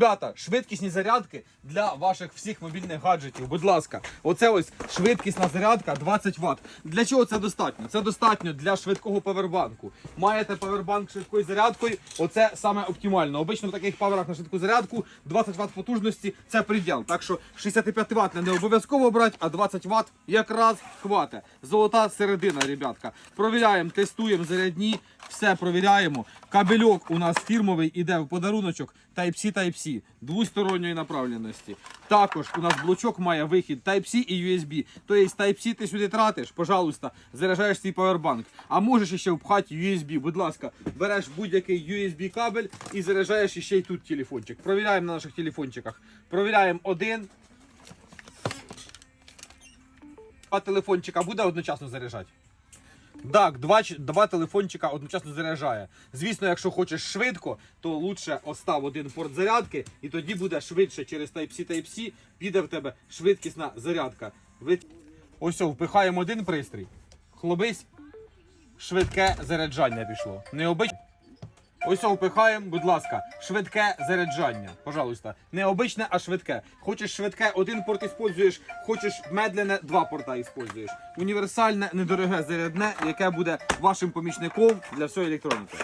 Ребята, швидкісні зарядки для ваших всіх мобільних гаджетів. Будь ласка, оце ось швидкісна зарядка 20 Вт. Для чого це достатньо? Це достатньо для швидкого павербанку. Маєте павербанк швидкою зарядкою, оце саме оптимально. Обично в таких паверах на швидку зарядку 20 Вт потужності це приділ. Так що 65 Вт не обов'язково брати, а 20 Вт якраз хватить. Золота середина, ребятка. Провіряємо, тестуємо зарядні, все провіряємо. Кабельок у нас фірмовий іде в подаруночок Type-C Type-C двосторонньої направленості. Також у нас блочок має вихід Type-C і USB. Тобто Type-C ти сюди тратиш, пожалуйста, заряджаєш свій павербанк. А можеш ще впхати USB. Будь ласка, береш будь-який USB кабель і заряджаєш ще й тут телефончик. Провіряємо на наших телефончиках. Провіряємо один. А телефончика буде одночасно заряджати? Так, два, два телефончика одночасно заряджає. Звісно, якщо хочеш швидко, то лучше остав один порт зарядки, і тоді буде швидше через Type-C Type-C, піде в тебе швидкісна зарядка. Ви... Ось, впихаємо один пристрій. Хлобись, швидке заряджання пішло. Не обич... Ось все, впихаємо, будь ласка, швидке заряджання. Пожалуйста. Не обичне, а швидке. Хочеш швидке, один порт іспользуєш, хочеш медленне, два порта іспользуєш. Універсальне, недороге зарядне, яке буде вашим помічником для всієї електроніки.